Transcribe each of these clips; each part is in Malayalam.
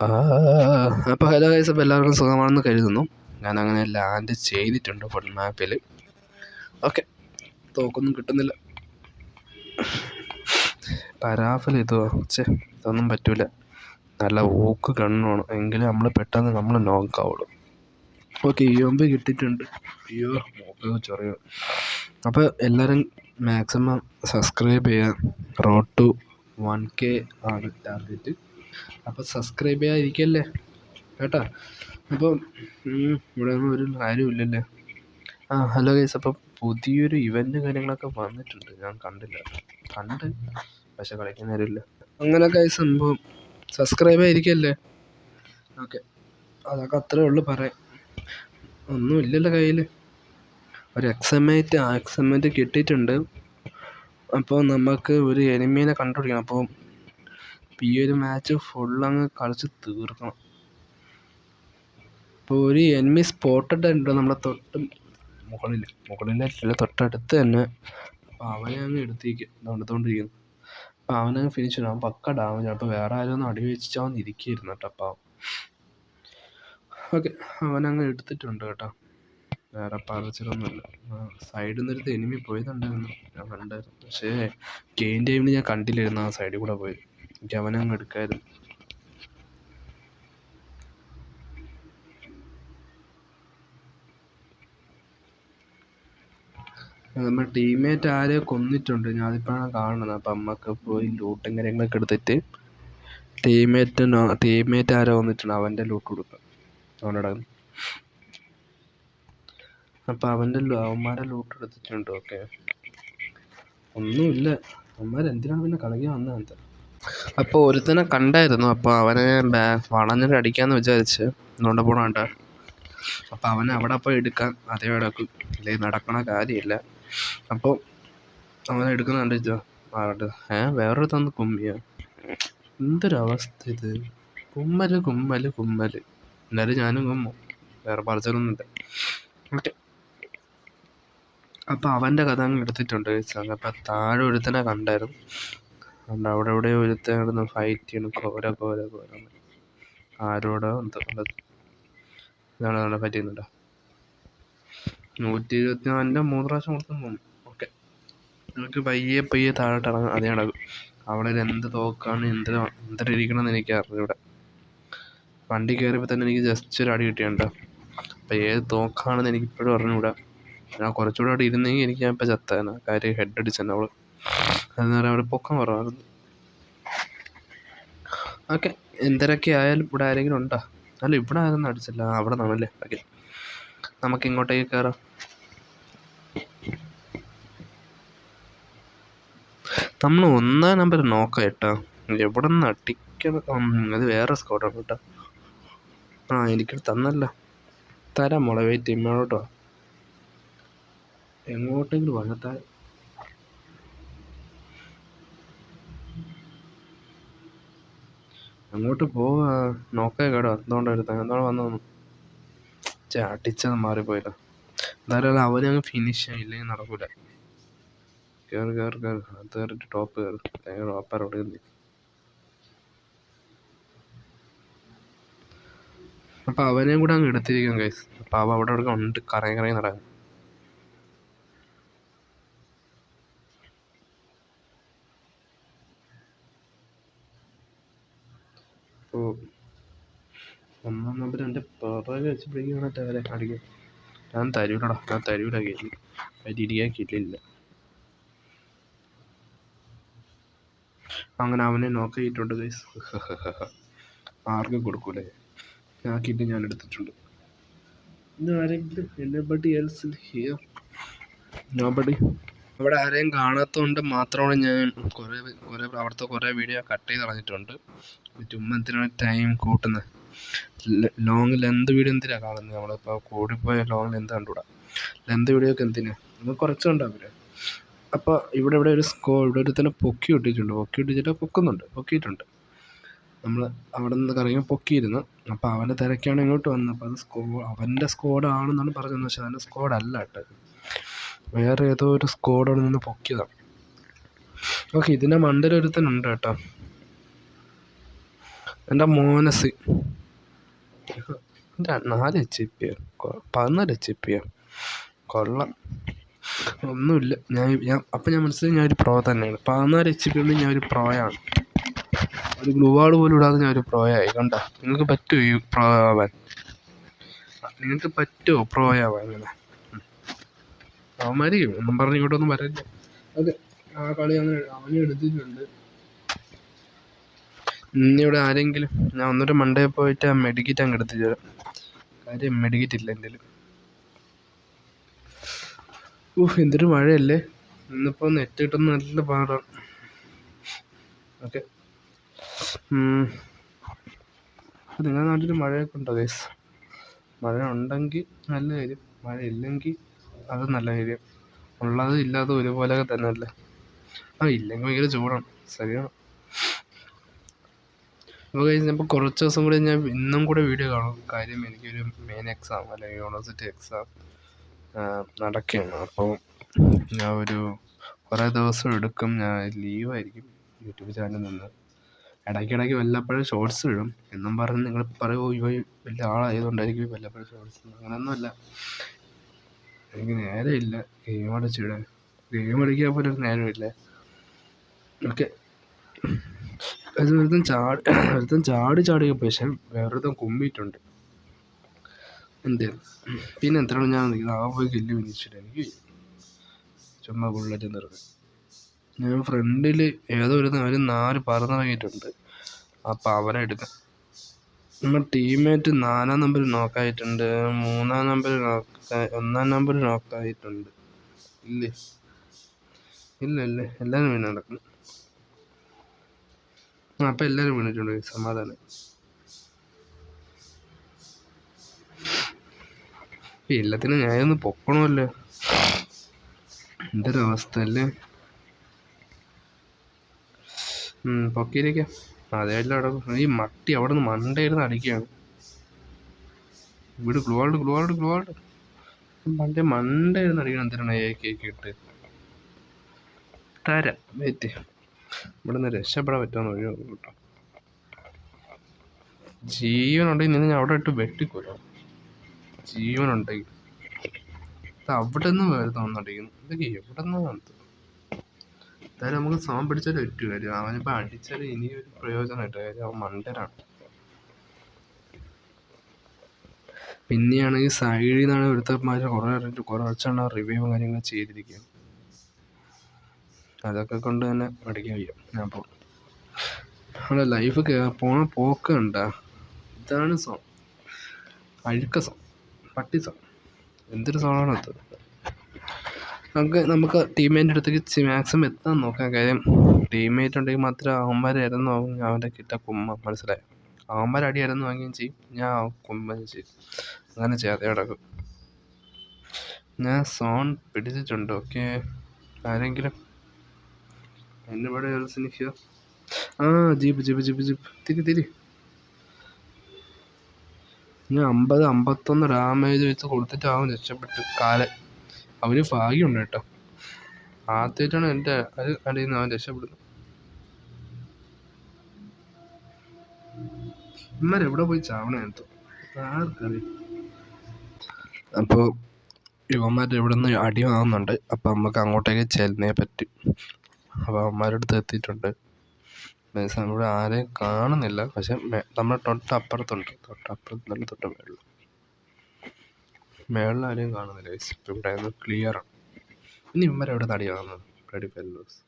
അപ്പോൾ ഹലോ ഗൈസ് അപ്പോൾ എല്ലാവർക്കും സുഖമാണെന്ന് കരുതുന്നു. ഞാൻ അങ്ങനെ ലാൻഡ് ചെയ്തിട്ടുണ്ട് ഫുൾ മാപ്പിൽ ഓക്കെ തോക്കൊന്നും കിട്ടുന്നില്ല. പരാഫൽ ഇത്? ചേ ഇതൊന്നും പറ്റൂല. നല്ല ഊക്ക് കണ്ണാണ് എങ്കിലും നമ്മൾ പെട്ടെന്ന് നമ്മൾ നോക്കാവുള്ളൂ ഓക്കെ ഇയോമ്പ് കിട്ടിയിട്ടുണ്ട്. അയ്യോ മൂക്ക് ചൊറിയോ. അപ്പോൾ എല്ലാവരും മാക്സിമം സബ്സ്ക്രൈബ് ചെയ്യുക റോഡ് ടു വൺ കെ ആണ് ടാർഗറ്റ് അപ്പോൾ സബ്സ്ക്രൈബ് ചെയ്യാതിരിക്കല്ലേ? കേട്ടോ? അപ്പം ഇവിടെ ഒരു കാര്യമില്ലല്ലേ ആ ഹലോ ഗൈസ് അപ്പം പുതിയൊരു ഇവന്റ് കാര്യങ്ങളൊക്കെ വന്നിട്ടുണ്ട്. ഞാൻ കണ്ടില്ല. കണ്ട് പക്ഷെ കളിക്കാൻ നേരമില്ല. അങ്ങനെ ഗൈസ് സംഭവം സബ്സ്ക്രൈബ് ആയിരിക്കല്ലേ? ഓക്കെ. അതൊക്കെ അത്രേ ഉള്ളൂ പറയാം ഒന്നും ഇല്ലല്ലോ കയ്യിൽ ഒരു എക്സമേറ്റ് ആ എക്സമേറ്റ് കിട്ടിയിട്ടുണ്ട്. അപ്പോൾ നമുക്ക് ഒരു എനിമീനെ കണ്ടുപിടിക്കണം. അപ്പോൾ ഈ ഒരു മാച്ച് അങ്ങ് കളിച്ച് തീർക്കണം. ഇപ്പോൾ ഒരു എനിമി സ്പോട്ടഡ് ഉണ്ട് നമ്മുടെ തൊട്ട് മുകളിൽ മുകളിലല്ല തൊട്ടടുത്ത് തന്നെ അപ്പോൾ അവനെ അങ്ങ് എടുത്തേക്ക് നടന്നുകൊണ്ടിരിക്കുന്നു. അപ്പോൾ അവനങ്ങ് ഫിനിഷ് ചെയ്യണം. അവൻ പക്ക ഡാമേജ് അപ്പോൾ വേറെ ആരും ഒന്ന് അടി അവൻ ഇരിക്കുകയായിരുന്നു കേട്ടോ അപ്പോൾ ഓക്കെ അവനങ്ങ് എടുത്തിട്ടുണ്ട് കേട്ടോ. വേറെ പറച്ചിലൊന്നുമില്ല. സൈഡിൽ നിന്നൊരു എനിമി പോയതുണ്ടായിരുന്നു. ഞാൻ കണ്ടായിരുന്നു. പക്ഷേ ഗെയിം ടൈമിൽ ഞാൻ കണ്ടില്ലായിരുന്നു ആ സൈഡിൽ കൂടെ പോയി എനിക്ക് അവനെ നമ്മൾ ടീമേറ്റ് ആരെ കൊന്നിട്ടുണ്ട്. ഞാൻ അതിപ്പോഴാണ് കാണുന്നത്. അപ്പം അമ്മയ്ക്ക് പോയി ലൂട്ടും കാര്യങ്ങളൊക്കെ എടുത്തിട്ട് ടീമേറ്റിനോ ടീമേറ്റ് ആരോ കൊന്നിട്ടുണ്ട് അവന്റെ ലൂട്ട് കൊടുക്കുക അവനോട് അപ്പം അവന്റെ അവന്മാരെ ലൂട്ട് എടുത്തിട്ടുണ്ട്. ഓക്കെ ഒന്നുമില്ല. അവന്മാരെന്തിനാണ് പിന്നെ കളിക്കാൻ വന്നത് എന്താ അപ്പോൾ ഒരുത്തനെ കണ്ടായിരുന്നു അപ്പോൾ അവനെ വളഞ്ഞിട്ട് അടിക്കാമെന്ന് വിചാരിച്ച്. നോണ്ട പോണാണ്ട അപ്പോൾ അവനെ അവിടെ പോയി എടുക്കാൻ അതേ നടക്കും ഇല്ലേ? നടക്കണ കാര്യമില്ല. അപ്പോൾ അവനെ എടുക്കുന്ന കണ്ടിച്ചോ ഏ വേറൊരുത്തന്ന് കുമ്മിയ? എന്തൊരവസ്ഥ ഇത് കുമ്മൽ കുമ്മൽ കുമ്മൽ എന്നാലും ഞാനും കുമ്മും. വേറെ പറച്ചിലൊന്നുമില്ല. ഓക്കെ. അപ്പോൾ അവന്റെ കഥ അങ്ങ് എടുത്തിട്ടുണ്ട് അപ്പോൾ താഴെ ഒരുത്തനെ കണ്ടായിരുന്നു. അതുകൊണ്ട് അവിടെ ഇവിടെ ഒരുത്തൻ കിടന്ന് ഫൈറ്റ് ചെയ്യണം. കോര കോര കോര ആരോടോ എന്തോ ഇതാണ് അവിടെ പറ്റിയുന്നുണ്ടോ നൂറ്റി ഇരുപത്തി നാലിന്റെ മൂന്ന് പ്രാവശ്യം കൊടുത്തു തോന്നുന്നു. ഓക്കെ നമുക്ക് പയ്യെ പയ്യെ താഴോട്ട് ഇറങ്ങാം അതേ നടക്കും അവിടെ എന്ത് തോക്കാണ് എന്ത് എന്ന് എനിക്ക് അറിഞ്ഞു ഇവിടെ വണ്ടി കയറിയപ്പോൾ തന്നെ എനിക്ക് ജസ്റ്റ് ഒരു അടി കിട്ടിയുണ്ട് അപ്പോൾ ഏത് തോക്കാണെന്ന് എനിക്ക് ഇപ്പോഴും അറിഞ്ഞുകൂടാ ഞാൻ കുറച്ചുകൂടെ അവിടെ ഇരുന്നെങ്കിൽ എനിക്ക് ഞാൻ ഇപ്പോൾ ചത്തേനെ കാര്യം ഹെഡ് അടിച്ചെന്നെ അവൾ അതെന്ന് പറയാൻ അവിടെ പൊക്കം കുറവായിരുന്നു. ഓക്കെ എന്തരൊക്കെ ആയാലും ഇവിടെ ആരെങ്കിലും ഉണ്ടോ? അല്ല ഇവിടെ ആരൊന്നും അടിച്ചില്ല അവിടെ നിന്നാണല്ലേ ഓക്കെ. നമുക്ക് ഇങ്ങോട്ടേക്ക് കയറാം നമ്മൾ ഒന്നാം നമ്പർ നോക്കാം കേട്ടോ എവിടെ നിന്ന് അടിക്കണം? അത് വേറെ സ്കോട്ടാണ് കേട്ടോ. ആ എനിക്ക് തന്നല്ല. തരാം മോളെ വെയിറ്റ് എങ്ങോട്ടെങ്കിലും വന്നത്താ അങ്ങോട്ട് പോവാ. നോക്കേ കേടോ എന്തുകൊണ്ട് എടുത്ത എന്താണ് വന്നു ചേ അടിച്ചത് മാറിപ്പോയില്ല. എന്തായാലും അവനെ അങ്ങ് ഫിനിഷ് ഇല്ലെങ്കിൽ നടക്കൂല. കയറി കയറി കയറി അത് കയറിയിട്ട് ടോപ്പ് കയറി ടോപ്പർ അവിടെ നിന്ന് അപ്പം അവനെയും കൂടെ അങ്ങ് എടുത്തിരിക്കാം കൈസ് അപ്പം അവ അവിടെ അവിടെ ഉണ്ട്. കറങ്ങി കറങ്ങി നടക്കും അപ്പോൾ നമ്പര് എന്റെ പിറകെ വെച്ച് പിടിക്കുകയാണെ അവരെ അടിക്കും ഞാൻ തരൂലടാ ഞാൻ തരൂല കയറ്റി അതിരിക്കാൻ കിട്ടില്ല അങ്ങനെ അവനെ നോക്ക് ചെയ്തിട്ടുണ്ട് ഗൈസ് ആർക്കും കൊടുക്കൂലേ? ആ കിറ്റ് ഞാൻ എടുത്തിട്ടുണ്ട്. ആരെങ്കിലും എന്നെബഡി എൽസ് ഹിയർ നോബഡി അവിടെ ആരെയും കാണാത്തതുകൊണ്ട് മാത്രമാണ് ഞാൻ കുറേ കുറേ അവിടുത്തെ കുറേ വീഡിയോ കട്ട് ചെയ്ത് കളഞ്ഞിട്ടുണ്ട്. ചുമ്മാ എന്തിനാണ് ടൈം കൂട്ടുന്നത് ലോങ് ലെങ്ത് വീഡിയോ എന്തിനാണ് കാണുന്നത് നമ്മളിപ്പോൾ കൂടിപ്പോയാൽ ലോങ് ലെങ്ത് കണ്ടുകൂടാ ലെങ്ത് വീഡിയോ ഒക്കെ എന്തിനാ? നമ്മൾ കുറച്ച് കണ്ടാവില്ലേ അപ്പോൾ ഇവിടെ ഇവിടെ ഒരു സ്കോ ഇവിടെ ഒരു തന്നെ പൊക്കി ഇട്ടിട്ടുണ്ട് പൊക്കി ഇട്ടിട്ട് പൊക്കുന്നുണ്ട്. പൊക്കിയിട്ടുണ്ട്. നമ്മൾ അവിടെ നിന്ന് കറങ്ങി പൊക്കിയിരുന്നു. അപ്പോൾ അവന്റെ തിരക്കാണ് ഇങ്ങോട്ട് വന്നത്. അപ്പോൾ അത് സ്കോ അവന്റെ സ്കോഡാണെന്നാണ് പറഞ്ഞത്. പക്ഷേ അവന്റെ സ്കോഡല്ല കേട്ടോ വേറെ ഏതോ ഒരു സ്കോഡ് അവിടെ നിന്ന് പൊക്കിയതാണ് ഓക്കെ ഇതിന്റെ മണ്ടയിൽ ഒരുത്തനുണ്ട് കേട്ടോ. എന്റെ മോനസ്. നാല് എച്ച് പി പതിനാല് എച്ച് പി കൊള്ളാം. ഒന്നുമില്ല. ഞാൻ ഞാൻ അപ്പം ഞാൻ മനസ്സിലായി ഞാൻ ഒരു പ്രോ തന്നെയാണ്. പതിനാല് എച്ച് പി കൊണ്ട് ഞാൻ ഒരു പ്രോയാണ്. ഒരു ഗ്ലൂ വാൾ പോലും ഇടാതെ ഞാൻ ഒരു ആയി കണ്ട? നിങ്ങൾക്ക് പറ്റുമോ ഈ പ്രോ ആവാൻ? നിങ്ങൾക്ക് പറ്റുമോ പ്രോ ആവാൻ അങ്ങനെ അവന്മാർ ഒന്നും പറഞ്ഞ് ഇങ്ങോട്ടൊന്നും വരല്ല അതെ ആ കളി അങ്ങനെ അവനെ എടുത്തിട്ടുണ്ട്. ഇനി ഇവിടെ ആരെങ്കിലും ഞാൻ ഒന്നൊരു മണ്ടേ പോയിട്ട് ആ മെഡിക്കറ്റ് അങ്ങ് എടുത്തിട്ട് കാര്യം മെഡിക്കറ്റ് ഇല്ല എന്റെ ഊഹ് എന്തൊരു മഴയല്ലേ. ഇന്നിപ്പോൾ നെറ്റ് കിട്ടുന്ന നല്ല പാടാണ്. ഓക്കെ. നിങ്ങളുടെ നാട്ടിൽ മഴയൊക്കെ ഉണ്ടോ ഗൈസ് മഴ ഉണ്ടെങ്കിൽ നല്ല കാര്യം. മഴ ഇല്ലെങ്കിൽ അത് നല്ല കാര്യം. ഉള്ളത് ഇല്ലാതെ ഒരുപോലെയൊക്കെ തന്നെ അല്ലേ ആ ഇല്ലെങ്കിൽ ഭയങ്കര ചൂടാണ്. ശരിയാണ്. അപ്പോൾ കഴിഞ്ഞ് ഇപ്പോൾ കുറച്ച് ദിവസം കൂടി ഞാൻ ഇന്നും കൂടെ വീഡിയോ കാണും. കാര്യം എനിക്കൊരു മെയിൻ എക്സാം അല്ലെങ്കിൽ യൂണിവേഴ്സിറ്റി എക്സാം നടക്കുകയാണ് അപ്പോൾ ഞാൻ ഒരു കുറേ ദിവസം എടുക്കും. ഞാൻ ലീവായിരിക്കും യൂട്യൂബ് ചാനലിൽ നിന്ന്. ഇടയ്ക്കിടയ്ക്ക് വല്ലപ്പോഴും ഷോർട്സ് ഇടും. എന്നും പറഞ്ഞ് നിങ്ങൾ പറയുമോ ഇവ വലിയ ആളായതുകൊണ്ടായിരിക്കും വല്ലപ്പോഴും ഷോർട്സ് അങ്ങനെയൊന്നുമല്ല എനിക്ക് നേരമില്ല ഗെയിം അടിച്ചിടാൻ. ഗെയിം അടിക്കാൻ പോലും നേരമില്ല ഓക്കെ അത് ഒരുത്തൻ ചാടി ചാടി ചാടിയ പക്ഷേ വേറൊരുത്തൻ കുമ്മിയിട്ടുണ്ട്. എന്ത്? പിന്നെ എത്രയാണ് ഞാൻ നിൽക്കുന്നത്? ആ പോയി കില്ല് വിനിച്ചിട്ട് എനിക്ക് ചുമ്മാ ബുള്ളറ്റ് നിറഞ്ഞു. ഞാൻ ഫ്രണ്ടിൽ ഏതോ ഒരു ഒരു നാല് പറന്നിറങ്ങിയിട്ടുണ്ട് അപ്പോൾ അവരെ എടുക്കാം. നമ്മുടെ ടീംമേറ്റ് നാലാം നമ്പർ നോക്കായിട്ടുണ്ട് മൂന്നാം നമ്പർ നോക്ക ഒന്നാം നമ്പർ നോക്കായിട്ടുണ്ട് ഇല്ലേ? ഇല്ല ഇല്ല. എല്ലാവരും പിന്നെ നടക്കുന്നു അപ്പം എല്ലാവരും വീണിട്ടുണ്ട് സമാധാനം. എല്ലാത്തിനും ഞാനൊന്ന് പൊക്കണമല്ലോ. എന്തൊരവസ്ഥ അല്ലേ പൊക്കിയിരിക്കാം. അതേല്ലാം അവിടെ ഈ മട്ടി അവിടെ നിന്ന് മണ്ടയിരുന്ന് അടിക്കുകയാണ്. ഇവിടെ ഗ്ലോൾഡ് ഗ്ലോൾഡ് ഗ്ലോൾഡ് മണ്ടേ മണ്ടയിരുന്ന് അടിക്കണം എന്തിനാണ് എ കേക്ക് ഇട്ട് തരാം വെയിറ്റ്. ഇവിടെ നിന്ന് രക്ഷപ്പെടാൻ പറ്റുമെന്ന് ഒഴിവ് കേട്ടോ ജീവനുണ്ടെങ്കിൽ നിന്ന് ഞാൻ അവിടെ ഇട്ട് വെട്ടിക്കൊല്ലോ. ജീവനുണ്ടെങ്കിൽ. അവിടെ നിന്ന് വരുന്ന ഒന്നടിക്കുന്നു ഇതൊക്കെ എവിടെ നിന്നാണ് എന്തായാലും നമുക്ക് സമം പിടിച്ചാൽ ഒറ്റ കാര്യം അവനിപ്പോൾ അടിച്ചാൽ ഇനി ഒരു പ്രയോജനമായിട്ട് കാര്യം അവൻ മണ്ടനാണ്. പിന്നെയാണെങ്കിൽ സൈഡിൽ നിന്നാണ് ഒരുത്തന്മാർ കുറേ കുറച്ചെണ്ണം റിവ്യൂ കാര്യങ്ങൾ ചെയ്തിരിക്കുകയാണ് അതൊക്കെ കൊണ്ട് തന്നെ പഠിക്കാൻ വയ്യ. അപ്പോൾ നമ്മുടെ ലൈഫ് പോണ പോക്ക് കണ്ട ഇതാണ് സോ അഴുക്ക സോ പട്ടി സോ എന്തൊരു സോങ്ങാണ് അത്? നമുക്ക് നമുക്ക് ടീംമേറ്റിന്റെ അടുത്തേക്ക് മാക്സിമം എത്താൻ നോക്കാം. കാര്യം ടീംമേറ്റ് ഉണ്ടെങ്കിൽ മാത്രമേ അവന്മാരായിരുന്നു അവന്റെ കിട്ട കുമ്മ. മനസ്സിലായി? അവന്മാർ അടിയായിരുന്നു വാങ്ങുകയും ചെയ്യും. ഞാൻ കുമ്പയും ചെയ്യും. അങ്ങനെ ചെയ്യാതെ കിടക്കും ഞാൻ സോൺ പിടിച്ചിട്ടുണ്ട്. ഓക്കെ ആരെങ്കിലും എന്നിവിടെ here ആ ജീപ്പ് ജീപ്പ് ജീപ്പ് ജീപ്പ്. തിരി തിരി. ഞാൻ അമ്പത് അമ്പത്തൊന്ന് ഡാമേജ് വെച്ച് കൊടുത്തിട്ട് അവൻ രക്ഷപ്പെട്ട്. കാലൻ. അവന് ഭാഗ്യമുണ്ട് കേട്ടോ. ആദ്യമായിട്ടാണ് എന്റെ അത് അടിയിൽ നിന്ന് അവൻ രക്ഷപ്പെടുന്നത്. ഇമ്മരെവിടെ പോയി ചാവണ എന്തോ? ആർക്കറിയാം. അപ്പോൾ യുവന്മാർ ഇവിടെ നിന്ന് അടി വാങ്ങുന്നുണ്ട്. അപ്പോൾ നമുക്ക് അങ്ങോട്ടേക്ക് ചെല്ലുന്നേ പറ്റും. അപ്പോൾ അവന്മാരുടെ അടുത്ത് എത്തിയിട്ടുണ്ട് ഇവിടെ ആരെയും കാണുന്നില്ല. പക്ഷെ നമ്മുടെ തൊട്ടപ്പുറത്തുണ്ട്. തൊട്ടപ്പുറത്ത് നല്ല തൊട്ട് മേളിൽ. മേളിൽ ആരെയും കാണുന്നില്ല. ഇപ്പം ഇവിടെ നിന്ന് ക്ലിയർ ആണ്. ഇനി ഇവന്മാർ എവിടെ നടി കാണുന്നത് ബ്ലഡി ഫെല്ലോസ്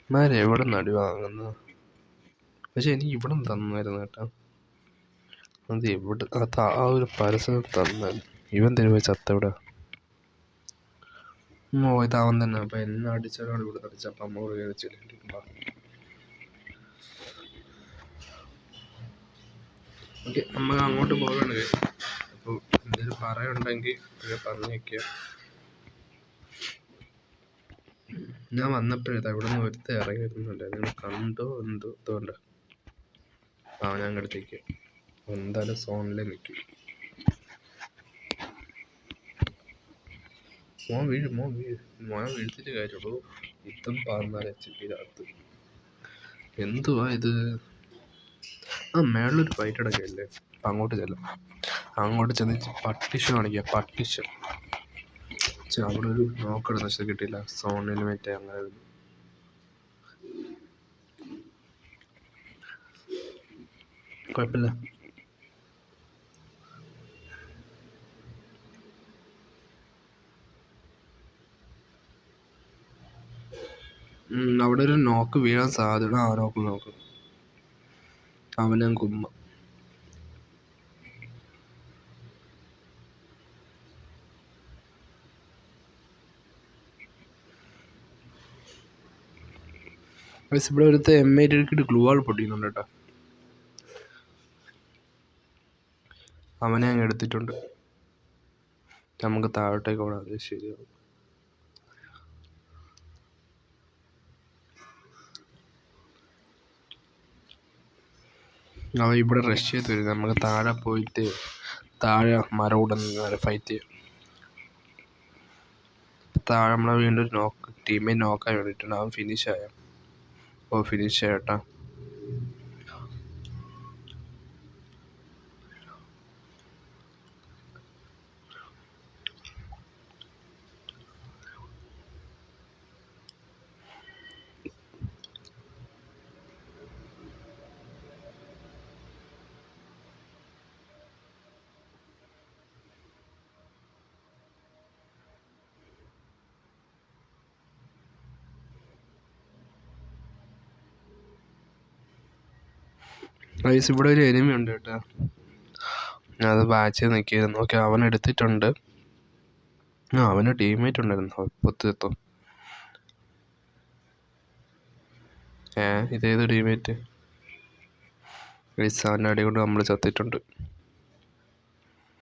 ഇവന്മാർ എവിടെ നടി വാങ്ങുന്നത് പക്ഷെ എനിക്ക് ഇവിടെ തന്നായിരുന്നു കേട്ടോ. അത് എവിടെ ആ ഒരു പരസ്യം തന്നാൽ ഇവൻ തരുമ്പോൾ ചത്തവിടെ ഓ ഇതാവൻ തന്നെ. അപ്പം എന്നെ അടിച്ചാലാണ് ഇവിടെ അടിച്ച അപ്പം അമ്മ ഓക്കെ നമ്മൾ അങ്ങോട്ട് പോകണം. അപ്പോൾ എന്തെങ്കിലും പറയുണ്ടെങ്കിൽ പറഞ്ഞേക്കുക ഞാൻ വന്നപ്പോഴേ ഇവിടെ നിന്ന് ഒരുത്ത ഇറങ്ങിയിരുന്നുണ്ട്. നിങ്ങൾ കണ്ടോ എന്തോ ഇതുകൊണ്ട്. ആ ഞാൻ അങ്ങോട്ടേക്ക് എന്തായാലും സോണിലേ നിൽക്കും മോൻ വീഴും മോൻ വീഴും. മോനെ വീഴ്ത്തിട്ട് കാര്യമുള്ളൂ. യുദ്ധം പതിനാല് എച്ച് പിയിനകത്ത് എന്തുവാ ഇത്? ആ മേളിലൊരു ഫൈറ്റ് അടക്കല്ലേ അങ്ങോട്ട് ചെല്ലാം. അങ്ങോട്ട് ചെന്ന് പട്ടിഷ കാണിക്കുക പട്ടിഷ അവിടെ ഒരു നോക്കിടുന്ന പക്ഷെ കിട്ടിയില്ല. സോണിൽ മറ്റേ അങ്ങനെ കുഴപ്പമില്ല. അവിടെ ഒരു നോക്ക് വീഴാൻ സാധ്യത ആ നോക്ക് നോക്ക്. അവനെ കുമ്പ ഇവിടെ ഒരുത്തെ എം ഐ ടിക്കിട്ട് ഗ്ലൂ ആൾ പൊട്ടിക്കുന്നുണ്ട് കേട്ടോ. അവനെ അങ്ങ് എടുത്തിട്ടുണ്ട്. നമുക്ക് താഴോട്ടേക്ക് പോകണം അത് ശരിയാവും. അവൻ ഇവിടെ റഷ് ചെയ്ത് വരും. നമുക്ക് താഴെ പോയിട്ട് താഴെ മരവിടെ നിന്ന് ഫൈറ്റ് താഴെ നമ്മളെ വീണ്ടും നോക്ക് ടീമേ നോക്കാൻ വേണ്ടിയിട്ടുണ്ട് അവൻ ഫിനിഷ് ആയ. ഓ ഫിനിഷ് ആയിട്ടാ ഗൈസ് ഇവിടെ ഒരു എനിമി ഉണ്ട് കേട്ടോ. ഞാനത് വാച്ച് ചെയ്ത് നിൽക്കുകയായിരുന്നു. ഓക്കെ അവൻ എടുത്തിട്ടുണ്ട്. ആ അവന് ടീംമേറ്റ് ഉണ്ടായിരുന്നു. പൊത്തെത്തും ഏ ഇതേത് ടീംമേറ്റ് ഗൈസ് അവന്റെ അടി കൊണ്ട് നമ്മൾ ചത്തിട്ടുണ്ട്.